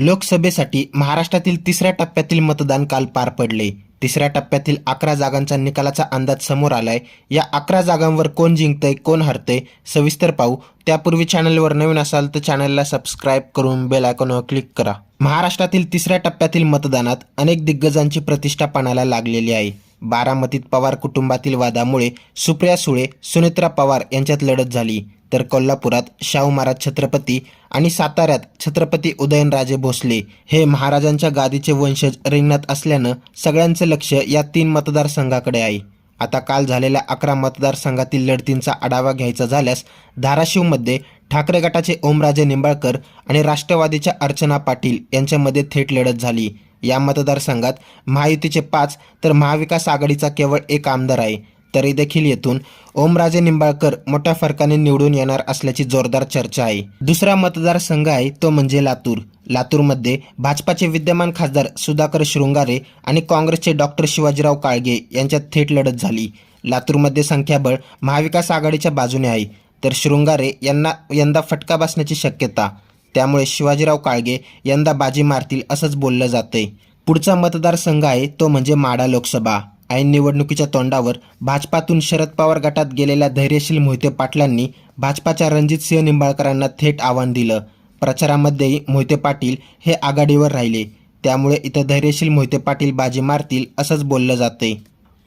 लोकसभेसाठी महाराष्ट्रातील तिसऱ्या टप्प्यातील मतदान काल पार पडले. तिसऱ्या टप्प्यातील अकरा जागांचा निकालाचा अंदाज समोर आलाय. या अकरा जागांवर कोण जिंकतंय कोण हरतंय सविस्तर पाहू. त्यापूर्वी चॅनलवर नवीन असाल तर चॅनलला सबस्क्राईब करून बेल आयकॉनवर क्लिक करा. महाराष्ट्रातील तिसऱ्या टप्प्यातील मतदानात अनेक दिग्गजांची प्रतिष्ठा पाण्याला लागलेली आहे. बारामतीत पवार कुटुंबातील वादामुळे सुप्रिया सुळे सुनेत्रा पवार यांच्यात लढत झाली. तर कोल्हापुरात शाहू महाराज छत्रपती आणि साताऱ्यात छत्रपती उदयनराजे भोसले हे महाराजांच्या गादीचे वंशज रिंगणात असल्यानं सगळ्यांचं लक्ष या तीन मतदारसंघाकडे आहे. आता काल झालेल्या अकरा मतदारसंघातील लढतींचा आढावा घ्यायचा झाल्यास धाराशिवमध्ये ठाकरे गटाचे ओमराजे निंबाळकर आणि राष्ट्रवादीच्या अर्चना पाटील यांच्यामध्ये थेट लढत झाली. या मतदारसंघात महायुतीचे पाच तर महाविकास आघाडीचा केवळ एक आमदार आहे. तरी देखील येथून ओमराजे निंबाळकर मोठ्या फरकाने निवडून येणार असल्याची जोरदार चर्चा आहे. दुसरा मतदारसंघ आहे तो म्हणजे लातूर. लातूरमध्ये भाजपाचे विद्यमान खासदार सुधाकर शृंगारे आणि काँग्रेसचे डॉक्टर शिवाजीराव काळगे यांच्यात थेट लढत झाली. लातूरमध्ये संख्याबळ महाविकास आघाडीच्या बाजूने आहे. तर शृंगारे यांना यंदा फटका बसण्याची शक्यता त्यामुळे शिवाजीराव काळगे यंदा बाजी मारतील असंच बोललं जातंय. पुढचा मतदारसंघ आहे तो म्हणजे माडा लोकसभा. ऐन निवडणुकीच्या तोंडावर भाजपातून शरद पवार गटात गेलेल्या धैर्यशील मोहिते पाटलांनी भाजपाच्या रणजितसिंह निंबाळकरांना थेट आव्हान दिलं. प्रचारामध्येही मोहिते पाटील हे आघाडीवर राहिले. त्यामुळे इथं धैर्यशील मोहिते पाटील बाजी मारतील असंच बोललं जातंय.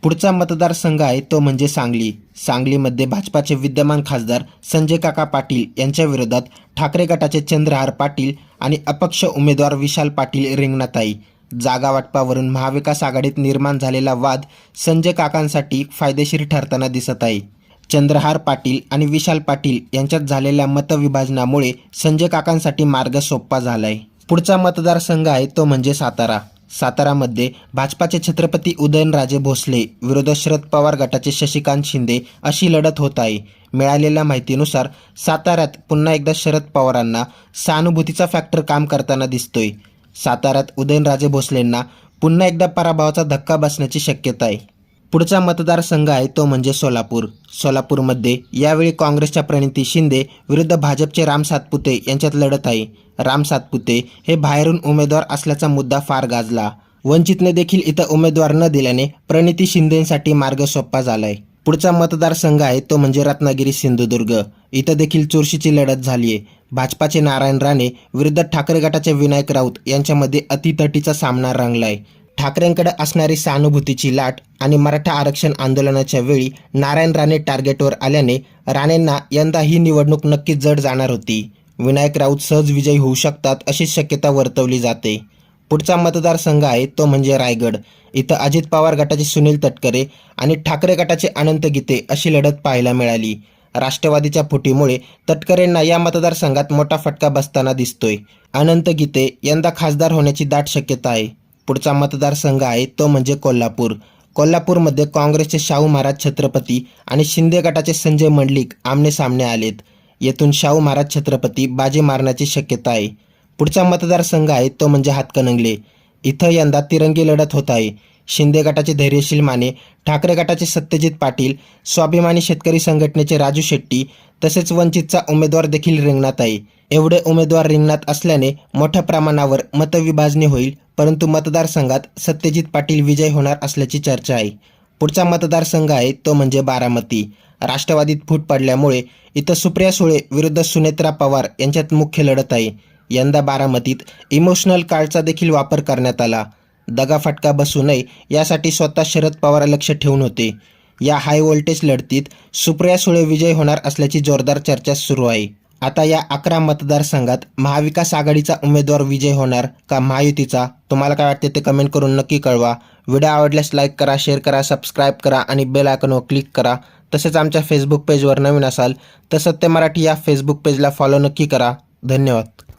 पुढचा मतदारसंघ आहे तो म्हणजे सांगली. सांगलीमध्ये भाजपाचे विद्यमान खासदार संजय काका पाटील यांच्या विरोधात ठाकरे गटाचे चंद्रहार पाटील आणि अपक्ष उमेदवार विशाल पाटील रिंगणाताई. जागा वाटपावरून महाविकास आघाडीत निर्माण झालेला वाद संजय काकांसाठी फायदेशीर ठरताना दिसत आहे. चंद्रहार पाटील आणि विशाल पाटील यांच्यात झालेल्या मतविभाजनामुळे संजय काकांसाठी मार्ग सोपा झालाय. पुढचा मतदारसंघ आहे तो म्हणजे सातारा. सातारामध्ये भाजपाचे छत्रपती उदयनराजे भोसले विरोधात शरद पवार गटाचे शशिकांत शिंदे अशी लढत होत आहे. मिळालेल्या माहितीनुसार साताऱ्यात पुन्हा एकदा शरद पवारांना सहानुभूतीचा फॅक्टर काम करताना दिसतोय. साताऱ्यात उदयनराजे भोसलेंना पुन्हा एकदा पराभवाचा धक्का बसण्याची शक्यता आहे. पुढचा मतदारसंघ आहे तो म्हणजे सोलापूर. सोलापूरमध्ये यावेळी काँग्रेसच्या प्रणिती शिंदे विरुद्ध भाजपचे राम सातपुते यांच्यात लढत आहे. राम सातपुते हे बाहेरून उमेदवार असल्याचा मुद्दा फार गाजला. वंचितने देखील इथं उमेदवार न दिल्याने प्रणिती शिंदेसाठी मार्ग सोपा झालाय. पुढचा मतदारसंघ आहे तो म्हणजे रत्नागिरी सिंधुदुर्ग. इथं देखील चुरशीची लढत झाली आहे. भाजपाचे नारायण राणे विरुद्ध ठाकरे गटाचे विनायक राऊत यांच्यामध्ये अतितटीचा सामना रंगलाय. ठाकरेंकडे असणारी सहानुभूतीची लाट आणि मराठा आरक्षण आंदोलनाच्या वेळी नारायण राणे टार्गेटवर आल्याने राणेंना यंदा ही निवडणूक नक्कीच जड जाणार होती. विनायक राऊत सहज विजयी होऊ शकतात अशी शक्यता वर्तवली जाते. पुढचा मतदारसंघ आहे तो म्हणजे रायगड. इथं अजित पवार गटाचे सुनील तटकरे आणि ठाकरे गटाचे अनंत गीते अशी लढत पाहायला मिळाली. राष्ट्रवादीच्या फुटीमुळे तटकरेंना या मतदारसंघात मोठा फटका बसताना दिसतोय. अनंत गीते यंदा खासदार होण्याची दाट शक्यता आहे. पुढचा मतदारसंघ आहे तो म्हणजे कोल्हापूर. कोल्हापूरमध्ये काँग्रेसचे शाहू महाराज छत्रपती आणि शिंदे गटाचे संजय मंडलिक आमने सामने आलेत. येथून शाहू महाराज छत्रपती बाजी मारण्याची शक्यता आहे. पुढचा मतदारसंघ आहे तो म्हणजे हातकणंगले. इथं यंदा तिरंगी लढत होत आहे. शिंदे गटाचे धैर्यशील माने ठाकरे गटाचे सत्यजित पाटील स्वाभिमानी शेतकरी संघटनेचे राजू शेट्टी तसेच वंचितचा उमेदवार देखील रिंगणात आहे. एवढे उमेदवार रिंगणात असल्याने मोठ्या प्रमाणावर मतविभाजनी होईल परंतु मतदारसंघात सत्यजित पाटील विजय होणार असल्याची चर्चा आहे. पुढचा मतदारसंघ आहे तो म्हणजे बारामती. राष्ट्रवादीत फूट पडल्यामुळे इथं सुप्रिया सुळे विरुद्ध सुनेत्रा पवार यांच्यात मुख्य लढत आहे. यंदा बारामतीत इमोशनल कार्डचा देखील वापर करण्यात आला. दगाफटका बसू नये यासाठी स्वतः शरद पवार लक्ष ठेवून होते. या हाय व्होल्टेज लढतीत सुप्रिया सुळे विजय होणार असल्याची जोरदार चर्चा सुरू आहे. आता या अकरा मतदारसंघात महाविकास आघाडीचा उमेदवार विजय होणार का महायुतीचा? तुम्हाला काय वाटते ते कमेंट करून नक्की कळवा. व्हिडिओ आवडल्यास लाईक करा शेअर करा सबस्क्राईब करा आणि बेल आयकॉनवर क्लिक करा. तसेच आमच्या फेसबुक पेजवर नवीन असाल तर सत्य मराठी या फेसबुक पेजला फॉलो नक्की करा. धन्यवाद.